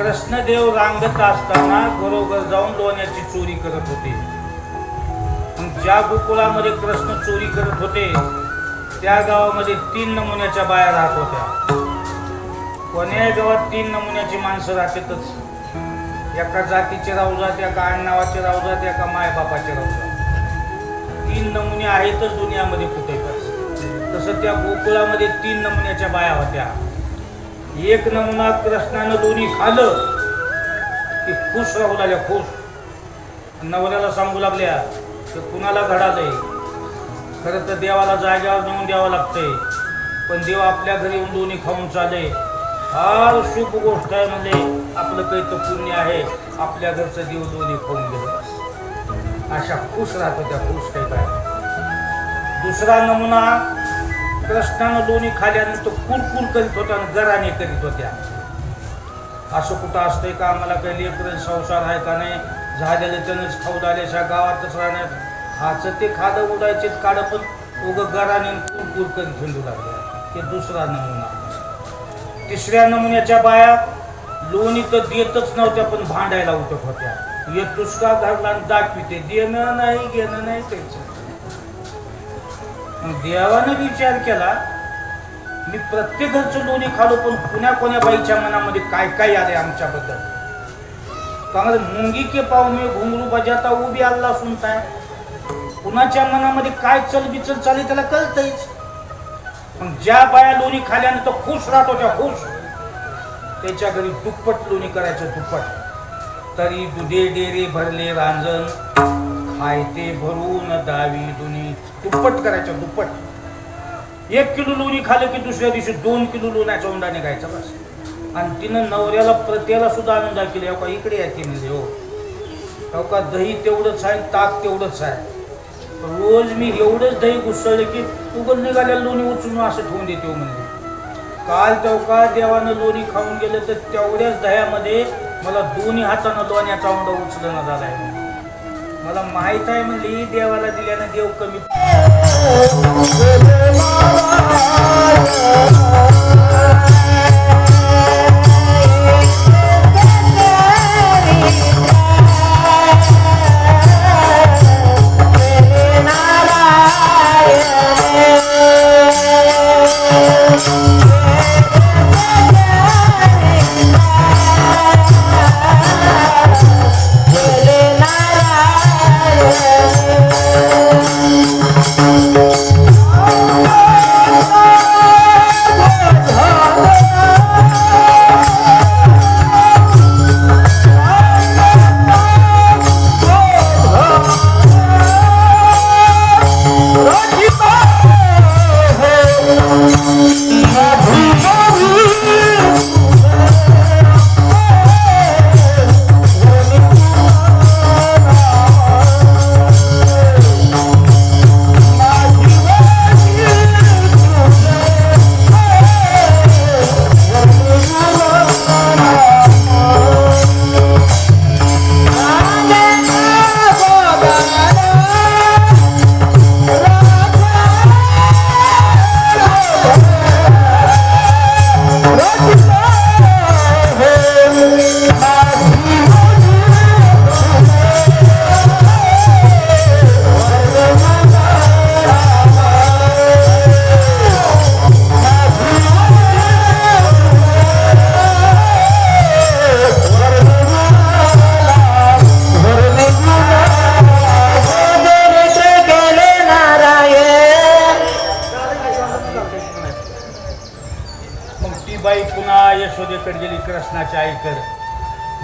कृष्णदेव रांगत असताना बरोबर जाऊन लोण्याची चोरी करत होते. ज्या गोकुळामध्ये कृष्ण चोरी करत होते त्या गावामध्ये तीन नमुन्याच्या बाया राहत होत्या. कोण्याही गावात तीन नमुन्याची माणसं राहतातच? एका जातीचे राहू जात एका आडनावाचे राहू जात एका मायबापाचे राहू जात. तीन नमुने आहेतच दुनियामध्ये कुठे तसं त्या गोकुळामध्ये तीन नमुन्याच्या बाया होत्या. एक नमुना कृष्णानं दोन्ही खाल्लं की खुश राहू लागल्या खुश. नवऱ्याला सांगू लागल्या की कुणाला घडालंय? खरं तर देवाला जाग्यावर नेऊन द्यावं लागतंय. पण देव आपल्या घरी येऊन दोन्ही खाऊन चाले फार शुभ गोष्ट आहे म्हणजे आपलं काही तर पुण्य आहे. आपल्या घरचं देव दोन्ही खाऊन गेलं. अशा खुश राहत होत्या खुश काही काय. दुसरा नमुना कृष्णानं दोन्ही खाल्यानंतर कुरकुर करीत होत्या आणि गराने करीत होत्या. असं कुठं असतंय का? आम्हाला काही लेकर संसार आहे का नाही? झालेलं त्यांनाच खाऊ झाल्याच्या गावातच राहण्यात खाचं ते खादं उडायचे काढं पण उगं गराने कुरकुर करीत हिंडू लागल्या ते दुसरा नमुना. तिसऱ्या नमुन्याच्या बाया लोणी तर देतच नव्हत्या पण भांडायला उठत होत्या. ये का घरला आणि दाखविते. देणं नाही घेणं नाही त्यांचं. मग देवानं विचार केला मी प्रत्येक घरचं लोणी खालो पण कुण्या कोण्या बाईच्या मनामध्ये काय काय आले आमच्याबद्दल? कारण मुंगी के पाव मी घुंगरू बजाता उभी आला सुनताय. कुणाच्या मनामध्ये काय चल बिचल चालेल त्याला कळतंयच. पण ज्या बाया लोणी खाल्यानंतर खुश राहतो त्या खुश. त्याच्या घरी दुप्पट लोणी करायचं दुप्पट. तरी दुधे डेरे भरले रांजण. खायते भरून दावी दुनी. दुप्पट करायचं दुप्पट. एक किलो लोणी खालं की दुसऱ्या दिवशी दोन किलो लोण्याच्या उंडा निघायचा बस. आणि तिनं नवऱ्याला प्रत्येला सुद्धा आनंद दाखवले हो का इकडे या ती म्हणजे हो. का दही तेवढंच आहे ताक तेवढंच आहे. रोज मी एवढंच दही घुसळलं की उगल निघालेलं लोणी उचलून असं ठेवून देते हो म्हणजे काल तेव्हा देवानं लोणी खाऊन गेलं तर तेवढ्याच दह्यामध्ये मला दोन्ही हातानं लोण्याचा उंडा उचलणं झालाय मला माहीत आहे म्हणली देवाला दिल्यानं देव कमी Oh Yes.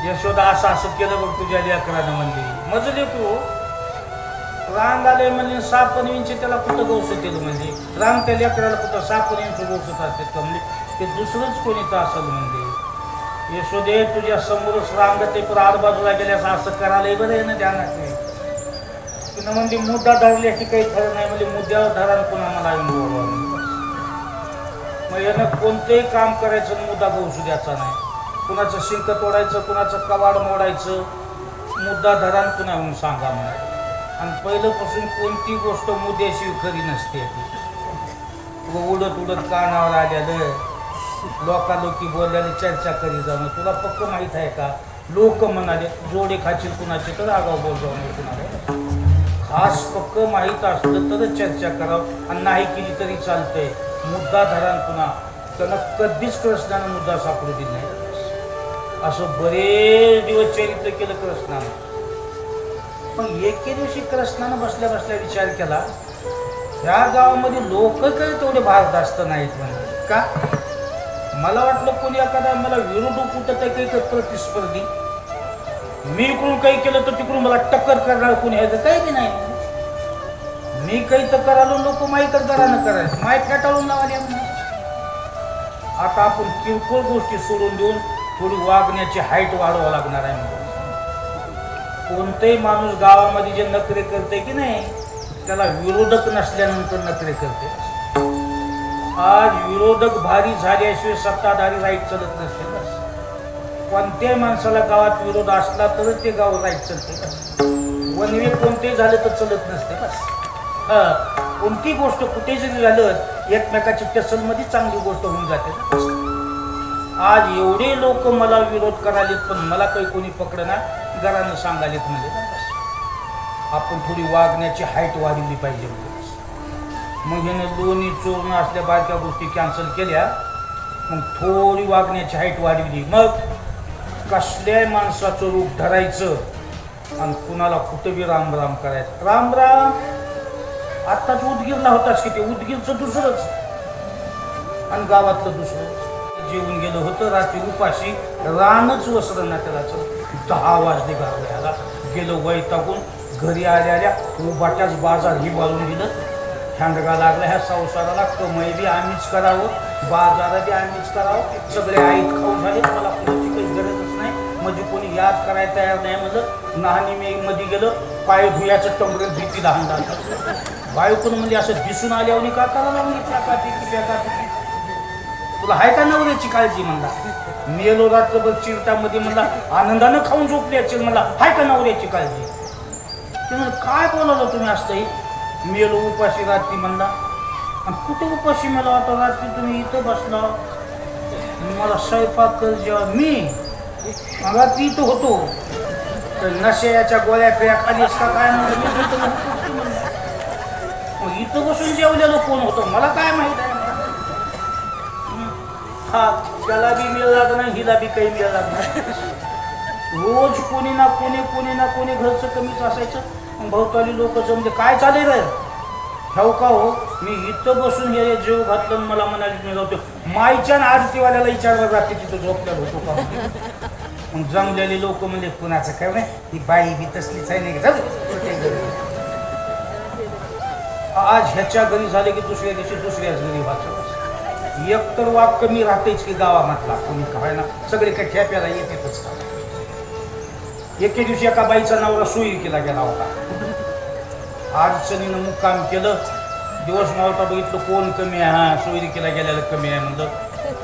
यशोदा असं असं केलं बघ तुझ्या लेकरानं म्हणली. मजले तू. रांग आले म्हणजे सापण इंच त्याला कुठं गौस केलं म्हणजे रांग त्या लेकराला कुठं सापण इंच गौसत असते म्हणजे ते दुसरंच कोणी तर असेल म्हणजे यशोदे तुझ्या समोरच रांग ते पण आजबाजूला गेल्यास असं करायला बरं आहे ना ध्यानात नाही तिनं म्हणजे मुद्दा धरल्याची काही खरं नाही म्हणजे मुद्द्यावर धरा पुन्हा मला मग यानं कोणतंही काम करायचं मुद्दा गवसू द्यायचा नाही. कुणाचं शिंक तोडायचं कुणाचं कवाड मोडायचं मुद्दा धरान पुन्हा सांगा मला आणि पहिल्यापासून कोणती गोष्ट मुद्याशी खरी नसते तुला व उडत उडत कानावर आलेलं लोकालोकी बोलल्याने चर्चा करी जाणं तुला पक्क माहीत आहे का? लोक म्हणाले जोडे खाचील कुणाचे तर आगाव बोल जाऊ कुणाला. खास पक्क माहीत असलं तरच चर्चा करावं. आणि नाही केली तरी चालतंय. मुद्दा धरान पुन्हा त्यांना कधीच कृष्णानं मुद्दा सापडू दिला नाही. असं बरेच दिवस चरित्र केलं कृष्णानं. पण एके दिवशी कृष्णानं बसल्या बसल्या विचार केला ह्या गावामध्ये लोक काही तेवढे भारत असत नाहीत म्हणजे का? मला वाटलं कोणी एखादा मला विरोध कुठं तर काही प्रतिस्पर्धी. मी इकडून काही केलं तर तिकडून मला टक्कर करणार कोणी आहे तर काही बी नाही. मी काही तर करालो लोक माहीत घरानं करायचं माहीत काय टाळून लावा आता आपण किरकोळ गोष्टी सोडून देऊन थोडी वागण्याची हाईट वाढवावं लागणार आहे म्हणून. कोणताही माणूस गावामध्ये जे नखरे करते की नाही त्याला विरोधक नसल्यानंतर नखरे करते आज विरोधक भारी झाल्याशिवाय सत्ताधारी राईट चालत नसते कोणत्याही माणसाला गावात विरोध असला तरच ते गाव राईट चालते वनवे कोणतेही झालं तर चलत नसते बस हा कोणती गोष्ट कुठे जरी झालं एकमेकाच्या टसलमध्ये चांगली गोष्ट होऊन जाते. ना. आज एवढे लोक मला विरोध करालेत पण मला काही कोणी पकडना घरानं सांगालेत म्हणजे. आपण थोडी वागण्याची हाईट वाढवली पाहिजे म्हणजे. मग ह्याने दोन्ही चोरणं असल्या बारक्या गोष्टी कॅन्सल केल्या मग थोडी वागण्याची हाईट वाढवली. मग कसल्याही माणसाचं रूप धरायचं आणि कुणाला कुठं बी राम राम करायचं? राम राम आत्ताच उदगीरला होताच की ते? उदगीरचं दुसरंच. आणि गावातलं दुसरं जेवून गेलं होतं. रात्री उपाशी रानच वसलं ना त्याला दहा वाजले गावल्याला गेलो वैतागून. घरी आल्या उभाट्याच बाजार ही वाळून दिलं. थंडगा लागला ह्या संसाराला. कमाई बी आम्हीच करावं. बाजारा बी आम्हीच करावं. सगळे आईत खाऊन झाले. मला कोणाची काही गरजच नाही. म्हणजे कोणी याद करायला तयार नाही म्हणलं. नाहनी मी मध्ये गेलं. पाय धुयाचं टमरेल भीती लहान लहान बायकोन म्हणजे असं दिसून आल्यावर का करा लागली. त्या काठी तुला आहे का नवऱ्याची काळजी म्हणला? मेलो रात्रभर चिरटामध्ये म्हणला आनंदानं खाऊन झोपली असेल म्हणला हाय का नवऱ्याची काळजी? ते म्हणलं काय बोलावलं तुम्ही असतंही मेलो उपाशी रात्री म्हणला आणि कुठे उपाशी मला? आता रात्री तुम्ही इथं बसला. मला स्वयंपाक कर जेव्हा मी? मला इथं होतो. तर नशेच्या गोळ्या फिळ्या खालीस का काय म्हणलं इथं म्हणलं. मग इथं बसून जेवलेलं कोण होतं? मला काय माहीत आहे? हा त्याला बी मिळ लागणार हिला बी काही मिळ लागणार रोज कोणी ना कोणी कोणी ना कोणी घरचं कमीच असायचं. भोवताली लोक जमले. काय चालेल रे? ठाऊ का हो? मी इथं बसून हे जेव घातलं मला म्हणाली मी जातो मायच्या आरतीवाल्याला विचारलं जाते तिथं झोपल्या होतो का? मग जमलेले लोक म्हणजे कुणाचं काय नाही ही बाई बी तसलीच आहे नाही आज ह्याच्या घरी झाले की दुसऱ्या दिवशी दुसऱ्याच घरी वाचवायचं एक तर कमी राहतेच की गावामधला. कोणी काय ना सगळे काही ठेप्याला येतेच का? एके दिवशी एका बाईचा नवरा सोयी केला गेला होता. अडचणीनं मुक्काम केलं. दिवस मावता बघितलं कोण कमी आहे? हा सोयरी केला गेलेलं कमी आहे म्हणलं.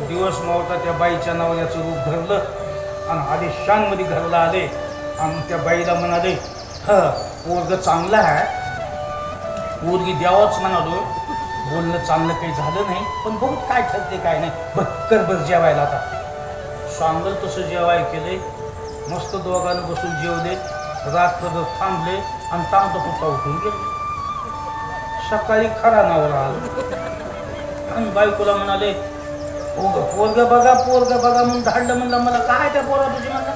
दिवस मावता त्या बाईच्या नवऱ्याचं रूप धरलं आणि आधी घरला आले. आणि त्या बाईला म्हणाले ह पोरग चांगला आहे. पोरगी द्यावाच म्हणालो बोलणं चांगलं काही झालं नाही पण बघू काय ठरते काय नाही. भक्कर बस जेवायला आता. सांगल तसं जेवाय केले मस्त दोघांना बसून जेवले. रात्रभर थांबले आणि तांत पुता उठून गेले. सकाळी खरा नवरा आला. आणि बायकोला म्हणाले पोरग बघा पोरग बघा. म्हणून धाडलं म्हणलं मला काय त्या पोरा तुझी म्हणलं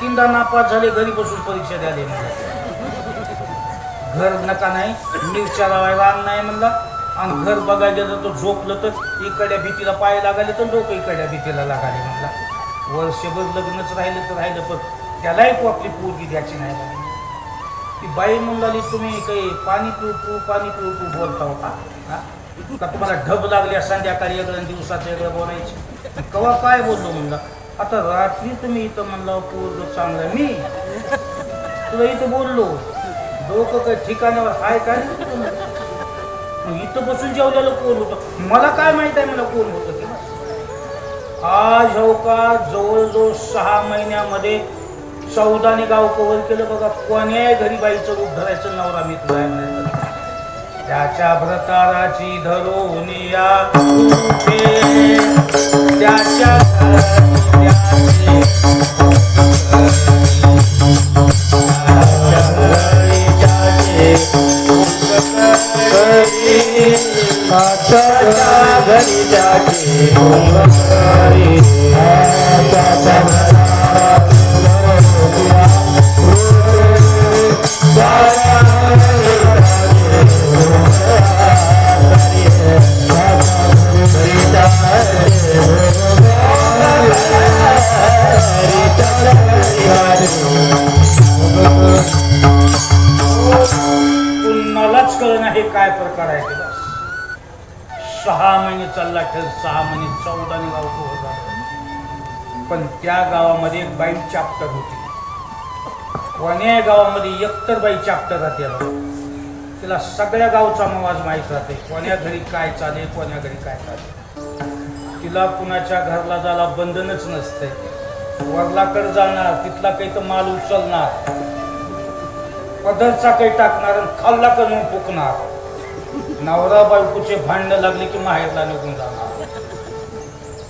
तीनदा नापास झाले घरी बसून परीक्षा द्याले म्हणलं घर नका नाही मिरच्या लावायला आण नाही म्हणला. आणि घर बघायला गेलं तर झोपलं तर इकड्या भीतीला पाय लागाले तर लोक इकड्या भीतीला लागायला म्हणला वर्षभर लग्नच राहिलं तर राहिलं पण त्यालाही को आपली पोरगी द्यायची नाही लागली. ती बाई म्हणाली तुम्ही काही पाणी पिऊ पिऊ पाणी पिऊ पिऊ बोलता होता. हा? का तुम्हाला ढब लागली संध्याकाळी वेगळं आणि दिवसाचं वेगळं बोलायचं. कवा काय बोललो म्हणला आता रात्री तुम्ही इथं म्हणला पोरग चांगलं मी. तुला इथं बोललो. डोकं काही ठिकाणावर हाय काय? मग इथं बसून जेवलेलं कोण होतं? मला काय माहीत आहे मला कोण होतं ते? आज हो का जवळजवळ सहा महिन्यामध्ये चौदाने गाव कव्हर केलं बघा. कोण्या घरी बाईचं रूप धरायचं नवरा मी तुला त्याच्या भ्रताराची धरून या त्याच्या त्याचे. त्याच्या घरी त्याचे कुणालाच कळ नाही काय प्रकार आहे सहा महिने चालला खेळ सहा महिने चौदा गाव होता. पण त्या गावामध्ये एक बाई चाप्टर होती. कोण्या गावामध्ये एकतर बाई चाप्टर राहते तिला सगळ्या गावचा आवाज माहीत राहते. कोण्या घरी काय चाले कोण्या घरी काय चाले तिला कुणाच्या घरला जायला बंधनच नसते वरलाकडे जाणार तिथला काही तर माल उचलणार. पदरचा काही टाकणार आणि खाल्ला करून फुकणार? नवरा बायकोचे भांडणं लागले की माहेरला निघून जाणार.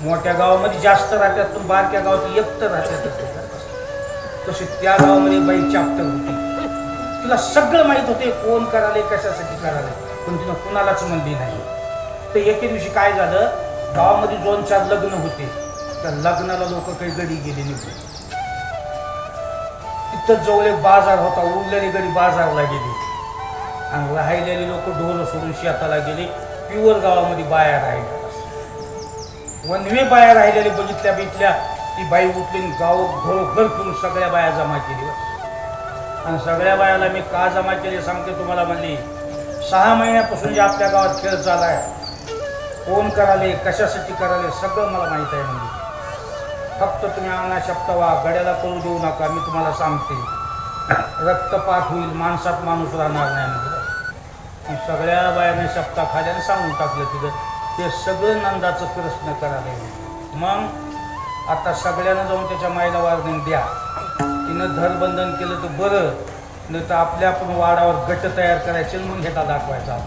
मोठ्या गावामध्ये जास्त राहतात पण बारक्या गावात एकटं राहतात तशी त्या गावामध्ये बाई चाप्टर होती. तिला सगळं माहीत होते कोण कराले कशासाठी कराले पण तिनं कुणालाच म्हणली नाही. तर एके दिवशी काय झालं गावामध्ये दोन चार लग्न होते. त्या लग्नाला लोक काही गडी गेले निघून तिथं जवळ बाजार होता उरलेली गडी बाजारला गेली. राहिलेले लोक ढोल सोडून शेताला गेले. प्युअर गावामध्ये बाया राहिल्या. वनवे बाया राहिलेले बघितल्या बिटल्या ती बाई उठली गाव घरोघर फिरून सगळ्या बाया जमा केली. आणि सगळ्या बायाला मी का जमा केले सांगते तुम्हाला म्हणली सहा महिन्यापासून जे आपल्या गावात खेळ आहे कोण कराले कशासाठी कराले सगळं मला माहीत आहे म्हणजे फक्त तुम्ही अंगणा शपथवा गड्याला करू देऊ नका मी तुम्हाला सांगते. रक्तपात होईल माणसात माणूस राहणार नाही की सगळ्या बायाने शपथा खाल्याने सांगून टाकलं तिथं. ते सगळं नंदाचं कृष्ण करायला मग आता सगळ्यांना जाऊन त्याच्या माईला वार्निंग द्या. तिनं धरबंधन केलं तर बरं. नाही तर आपल्या आपण वाडावर गट तयार करायचे म्हणून घेता दाखवायचा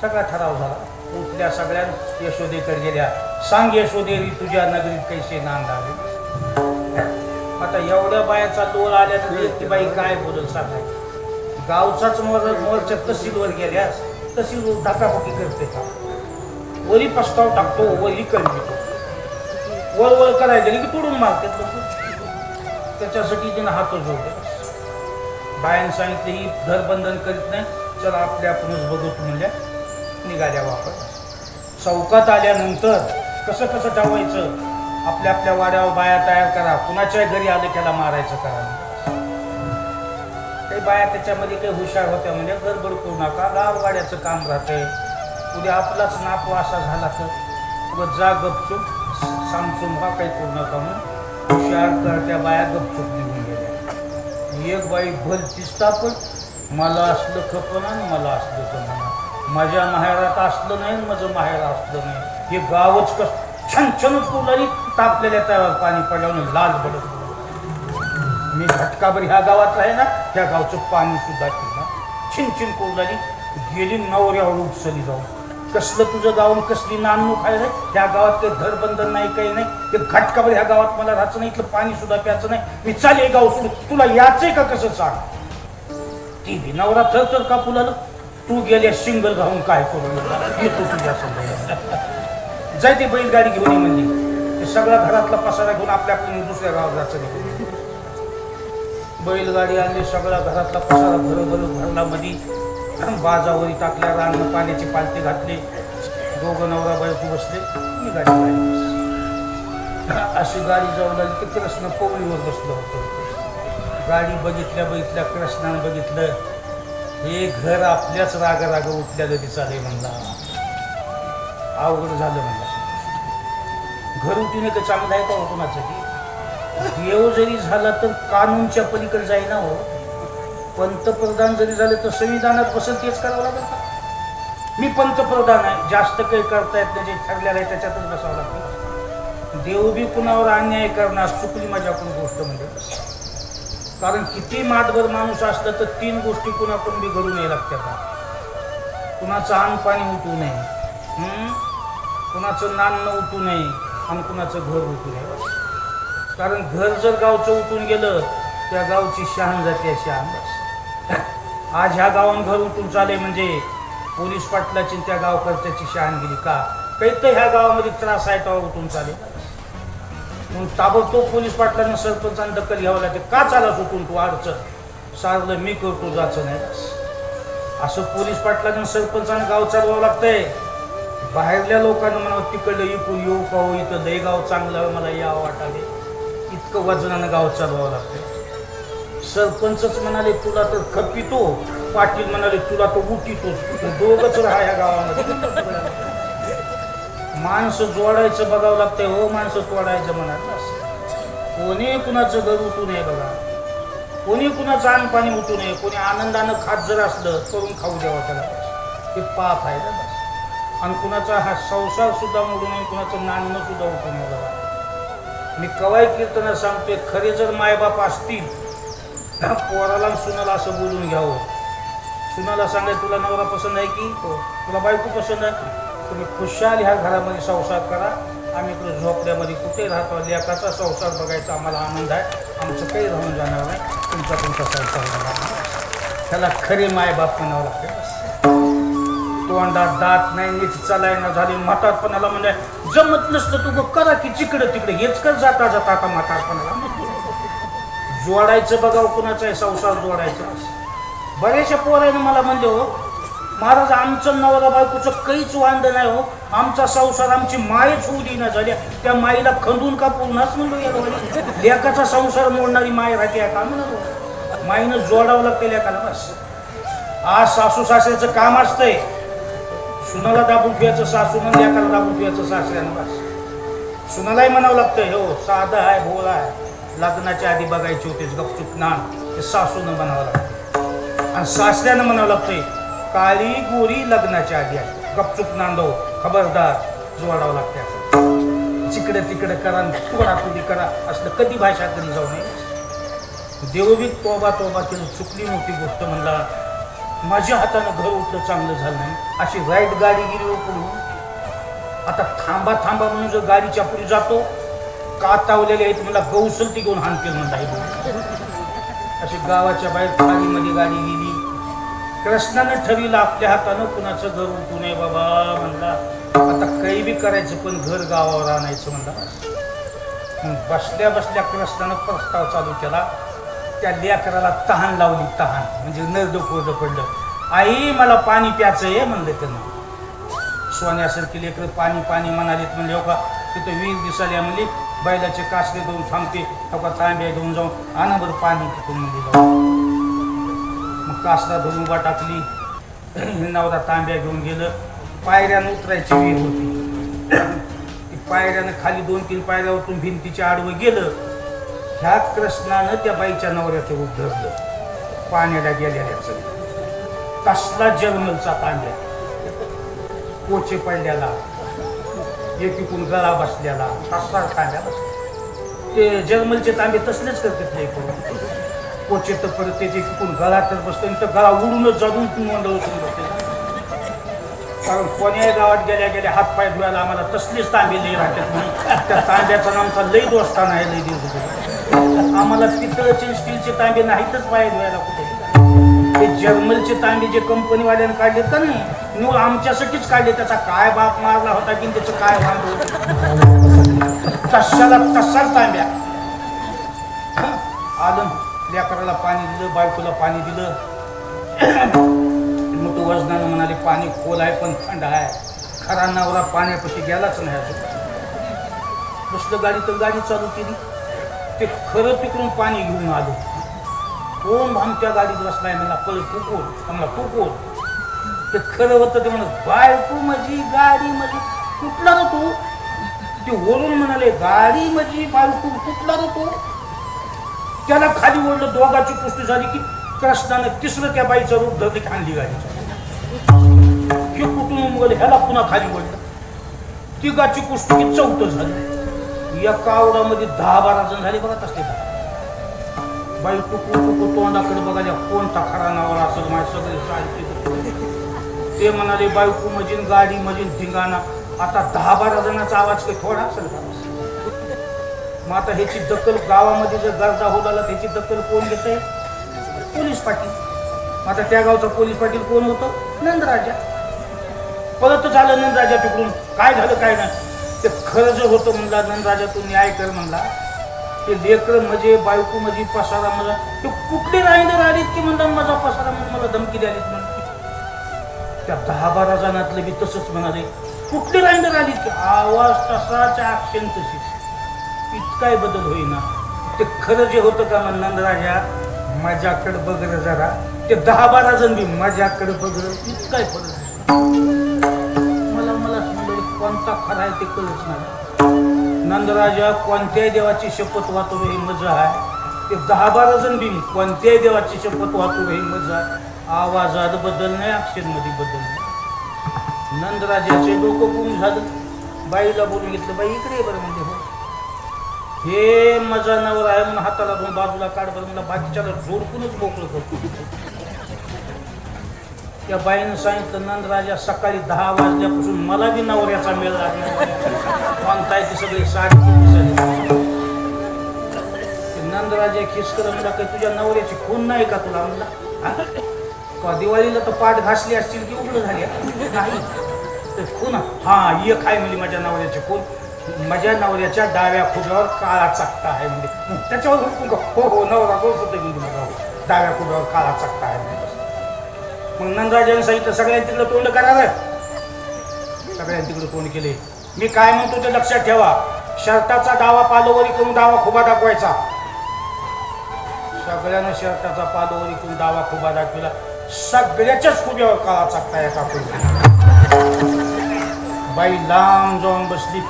सगळा ठराव झाला. उठल्या सगळ्या यशोदेकडे गेल्या. सांग यशोदेरी तुझ्या नगरीत कैसे नांदावे आता एवढ्या बायाचा लोळ आल्या तर ती बाई काय बोलत सांगायचं गावचाच मोर मोरच्या तहसीलवर गेल्यास तहसील टाकापकी करते का? वरी प्रस्ताव टाकतो वरी कळवितो वर वर करायला गेली की तोडून मारते त्याच्यासाठी तिने हात जोडले. बायानं सांगितले ही घरबंधन करीत नाही. चला आपल्या आपणच बघत म्हणल्या निघाल्या वापर चौकात आल्यानंतर कसं कसं ठेवायचं? आपल्या आपल्या वाड्यावर बाया तयार करा. कुणाच्याही घरी आलं त्याला मारायचं करा बाया त्याच्यामध्ये काही हुशार होत्या म्हणजे गडबड करू नका गावगाड्याचं काम राहतंय. उद्या आपलाच नातू असा झाला तर उगाच जा गपचूप सामसूम हा काही करू नका म्हणून हुशार करत्या बाया गपचूप निघून गेल्या. एक बाई भलतीच पण मला असलं खपन आणि मला असलं खपना माझ्या माहेरात असलं नाही माझं माहेर असलं नाही. हे गावच कस छान छान कुलारी तापलेल्या त्यावर पाणी पडल्यावर लाल पडत मी घटकाभर ह्या गावात आहे ना त्या गावचं पाणी सुद्धा पिला छिन छिन कोरडाली गेली नवऱ्यावर उपसली जाऊन. कसलं तुझं गाव कसली नानणूक आहे रे? त्या गावात काही धरबंधन नाही काही नाही. ते घटकाभर ह्या गावात मला राहायचं नाही इथलं पाणी सुद्धा प्यायचं नाही. मी चालेल गाव सोडून. तुला याचंय का कसं सांग? ती बी नवरा थर तर का लागलं तू गेल्या सिंगल राहून काय करू? येतो तुझ्या समजा जाय ते बैलगाडी घेऊन ये म्हणजे ते सगळा घरातला पसारा घेऊन आपल्या दुसऱ्या गावात जायचं नाही बैलगाडी आणली सगळा घरातला पसारा भर भर भरला मधी बाजावरी टाकल्या रान पाण्याची पालती घातली. दोघं नवरा बायको बसले मी गाडी लागली अशी गाडी जाऊन आली की कृष्ण पवळीवर बसलो होतो. गाडी बघितल्या बघितल्या कृष्णानं बघितलं. हे घर आपल्याच राग राग उठल्या दिसाले म्हणला. अवघड झालं म्हणला. घर उठून तर चांगलं आहे का हो कोणाचं? कोणासाठी देव जरी झाला तर कानूनच्या पलीकडे जाईना हो. पंतप्रधान जरी झाले तर संविधानात बसेल तेच करावं लागेल का? मी पंतप्रधान आहे जास्त काही करता येत नाही जे ठरलेलं आहे त्याच्यातच बसावं लागतं देव बी कुणावर अन्याय करणार चुकली माझ्याकडून गोष्ट म्हणजे. कारण किती मातभर माणूस असलं तर तीन गोष्टी कुणाकडून बी घडू नये लागतात. कुणाचं अन्न पाणी उठू नये. कुणाचं नान्न उठू नये आणि कुणाचं घर उठू नये. बस. कारण घर जर गावचं उठून गेलं त्या गावची शहाण जाते शहाण आज ह्या गावान घर उठून चाले म्हणजे पोलीस पाटलाची त्या गावकर्त्याची शहाण गेली का? काही तर ह्या गावामध्ये त्रास आहे तेव्हा उठून चाले म्हणून ताबडतोब पोलीस पाटलांना सरपंचाने दखल घ्यावं लागते. का चालत उठून तू अडचण सारलं मी करतो जायचं नाही. असं पोलीस पाटलांना सरपंचानं गाव चालवावं लागतंय. बाहेरल्या लोकांना म्हणा तिकडलं इकून येऊ पाहू हो? इथं लय गाव चांगलं मला यावं वाटावे इतकं वजनानं गाव चालवावं लागतंय. सरपंचच म्हणाले तुला तर खपितो. पाटील म्हणाले तुला तर उठितो दोघच राहा या गावामध्ये. माणसं जोडायचं बघावं लागतंय हो माणसं तोडायचं म्हणाल. कोणी कुणाचं घर उठू नये बघा. कोणी कुणाचं अन्न पाणी उठू नये. कोणी आनंदानं खात जर असलं करून खाऊ द्यावं त्याला. ते पाप आहे ना. आणि कुणाचा हा संसार सुद्धा मोडू नये कुणाचं नाणं सुद्धा उठू नये बघा. मी कवाय कीर्तनात सांगतोय खरे जर मायबाप असतील तर पोराला सुनाला असं बोलून घ्यावं. सुनाला सांगाय तुला नवरा पसंत आहे की? हो. तुला बायको पसंत आहे की? तुम्ही खुशाल ह्या घरामध्ये संसार करा. आम्ही इकडे झोपड्यामध्ये कुठे राहतो लेकाचा संसार बघायचा आम्हाला आनंद आहे. आमचं काही राहून जाणार नाही. तुमचा तुमचा संसार बघा त्याला खरे मायबाप म्हणावं लागते. बस दात नाही नीट चालायना झाली म्हातारपणाला म्हणजे जमत नसतं तू करा की जिकडं तिकडे हेच कर जाता जाता आता म्हातारपणाला. जोडायचं बघावं कुणाचा आहे संसार जोडायचा. बऱ्याचशा पोरायनं मला म्हणले हो महाराज आमचं नवरा बायकोचं काहीच वांद नाही हो. आमचा संसार आमची मायच होऊ देईना झाली. त्या माईला खंदून का पूर्णच म्हणलो या लेखाचा संसार मोडणारी माय राहते का म्हणतो माईनं जोडावं लागते लेखाला बस. आज सासू सासऱ्याचं काम असतंय. सुनाला दाबून ठेवायचं सासू म्हणजे लेकाला दाबून ठेवायचं सासऱ्यानं बस. सुनालाही म्हणावं लागतंय हो साधं आहे भोळा आहे. लग्नाच्या आधी बघायची होतीच गपचूप ना ते सासूनं म्हणावं लागतं आणि सासऱ्यानं म्हणावं लागतंय काळी गोरी लग्नाच्या आधी आहे. गपचूप नांदव हो, खबरदार जोडावं लागते जिकडे तिकडे करा तुकडा करा असलं कधी भाषा कधी जाऊ नये. देववीत तोबा तोबा केलं चुकली मोठी गोष्ट म्हणला माझ्या हातानं घर उठलं चांगलं झालं नाही. अशी राईट गाडी गेली हो उकडून आता थांबा थांबा म्हणून जर गाडीच्या पुढे जातो कातावलेले आहेत मला गौसलती घेऊन हाणतील म्हणता हे अशी गावाच्या बाहेर खालीमध्ये गाडी गेली. कृष्णानं ठरविलं आपल्या हातानं कुणाचं घर उठू नये बाबा म्हणला. आता काही बी करायचं पण घर गावावर आणायचं म्हणला. बसल्या बसल्या कृष्णानं प्रस्ताव चालू केला. त्या लेकराला तहान लावली तहान. म्हणजे नरड कोरडं पडलं. आई मला पाणी प्यायचं आहे म्हणलं त्यानं. सोन्यासारखी लेकरं पाणी पाणी म्हणालीत म्हणले हो का? तिथं वीस दिसाल्या म्हणली बैलाचे कासले देऊन थांबते हो का तांब्या घेऊन जाऊन. आणा बरं पाणी तिथून म्हणजे मग कासरा धरून उभा टाकली. नवरा तांब्या घेऊन गेलं. पायऱ्यानं उतरायची वीज होती. ती पायऱ्यानं खाली दोन तीन पायऱ्या उतरून भिंतीच्या आडवं गेलं. ह्या कृष्णानं त्या बाईच्या नवऱ्याचं उद्धरलं पाण्याला गेलेल्याचं कसला जर्मलचा पांढऱ्या कोचे पडल्याला एकीकून गळा बसल्याला तसा तांब्या बसला ते जर्मलचे तांबे तसलेच करतात नाही करून कोचे तर परत ते एकीकून गळा तर बसतो आणि तर गळा उडूनच जडून मंडळ उचलून बसते कारण कोण्याही गावात गेल्या गेल्या हात पाय धुवायला आम्हाला तसलेच तांबे लई राहतात. म्हणून त्या तांब्याचा आमचा लई दोस्ताना आहे लई दिवस आम्हाला पितळचे स्टीलचे तांबे नाहीतच बाहेर धुवायला कुठे? ते जर्मलचे तांबे जे कंपनीवाल्यानं काढलेत का नाही मूळ आमच्यासाठीच काढले. त्याचा काय बाप मारला होता की त्याचं काय वांद तशाला तसाच तांब्या. आलं लेकराला पाणी दिलं बायकोला पाणी दिलं. मग वजनानं म्हणाले पाणी खोल आहे पण थंड आहे. खरा नवरा पाण्यापाशी गेलाच नाही असं बसलं गाडी तर गाडी चालू केली. ते खरं तिकडून पाणी घेऊन आलो. कोण आमच्या गाडीत बसलाय मला पळ तू कोण. म्हणला ते खरं होतं ते म्हणत बायको माझी गाडी माझी कुठला रे तू? ते वरून म्हणाले गाडी माझी बायको कुठला रे तू? त्याला खाली ओढलं दोघाची पुष्टी झाली की कृष्णानं तिसरं त्या बाईचं रूप धरली की आणली गाडीचं. हे कुठून ह्याला पुन्हा खाली ओढलं. तिघाची पुष्टी की चौथं झाली. एका आवडामध्ये दहा बारा जण झाले बघा असते बाई टुकू टुकू तोंडाकडे बघायला कोणता खरा नावाला असं माझे सगळे सारखे ते म्हणाले बायको मजीन गाडी मजीन धिंगाणा. आता दहा बारा जणांचा आवाज काही थोडा असेल का? मग आता ह्याची दखल गावामध्ये जर गरजा होत आला त्याची दखल कोण घेते पोलीस पाटील. मग आता त्या गावचा पोलीस पाटील कोण होतं? नंदराजा. परत झालं नंदराजा तिकडून. काय झालं काय नाही. ते खरं जे होतं म्हणला नंदराजा तू न्याय कर म्हणला ते लेकर म्हणजे बायको म्हणजे पसारा मला ते कुठले राहिलं आलीत की म्हणला माझा पसारा म्हणून मला धमकी द्यालीत म्हणून त्या दहा बारा जणातले मी तसंच म्हणाले. कुठले राहिलं आलीत की आवाज तसाच्या ॲक्शन तशीच. इतकाही बदल होईना. ते खरं जे होतं का म्हण नंदराजा माझ्याकडे बघ जरा. ते दहा बारा जण बी माझ्याकडे बघ इतकाय इतकाही फरक समजलं कोणता आहे ते कळच नाही. नंदराजा कोणत्याही देवाची शपथ वाहतो हे मजा आहे. ते दहा बारा जण बिन कोणत्याही देवाची शपथ वाहतो हे मजा आहे. आवाजात बदल नाही अक्षरमध्ये बदल नाही. नंदराजाचे डोकं कोण झालं. बाईला बोलून घेतलं बाई इकडे बरं म्हणजे हो. हे मजा नवर आहे म्हणून हाताला दोन बाजूला काढ बरं मला बाकीच्याला जोडपूनच मोकळं करतो त्या बाईनं सांगितलं नंदराजा सकाळी दहा वाजल्यापासून मला बी नवऱ्याचा मेळ लागला कोणताय ते सगळे साडी झाले नंदराजा खिसकर म्हणला काही तुझ्या नवऱ्याची खून नाही का तुला? म्हणला का दिवाळीला तर पाठ घासली असतील की उघड झाली नाही. ते खून हा एक आहे म्हणजे माझ्या नवऱ्याची खून. माझ्या नवऱ्याच्या डाव्या खुड्यावर काळा चकटा आहे म्हणजे त्याच्यावर का? हो हो नवरा बोलतो म्हणजे डाव्या खुड्यावर काळा चकटा आहे म्हणजे मग नंदराजाने सांगितलं सगळ्यांनी तिकडं तोंड करावं. सगळ्यांनी तिकडं तोंड केले. मी काय म्हणतो ते लक्षात ठेवा. शर्टाचा डावा पालोवरी करून डावा खुबा दाखवायचा. सगळ्यानं शर्टाचा पालोवरी करून डावा खुबा दाखविला. सगळ्याच्याच खुब्यावर काळा चाकता येतात बाई लांब जाऊन बसली.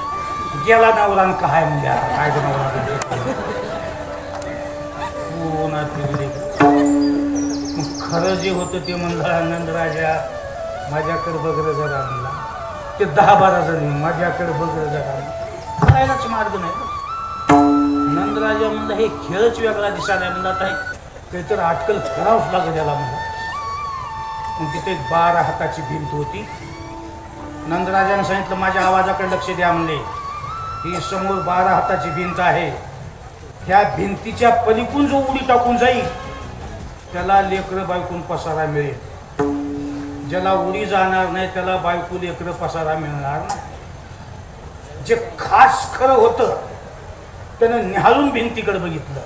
गेला नवरान काय म्हणजे काय ते नवरा? खरं जे होतं ते म्हणलं आनंदराजा माझ्याकडे बघलं जरा म्हणला ते दहा बारा जणी माझ्याकडे बघलं जरा करायलाच मार्ग नाही नंदराजा म्हणलं हे खेळच वेगळा दिसायला म्हणला आता काहीतरी अटकल करावंच लागेल याला म्हणलं मग तिथे एक बारा हाताची भिंत होती. नंदराजाने सांगितलं माझ्या आवाजाकडे लक्ष द्या म्हणले. ही समोर बारा हाताची भिंत आहे. ह्या भिंतीच्या पलीकून जो उडी टाकून जाईल त्याला लेकरं बायकून पसारा मिळेल. ज्याला उडी जाणार नाही त्याला बायको लेकरं पसारा मिळणार नाही. जे खास खरं होतं त्यानं निहाळून भिंतीकडे बघितलं.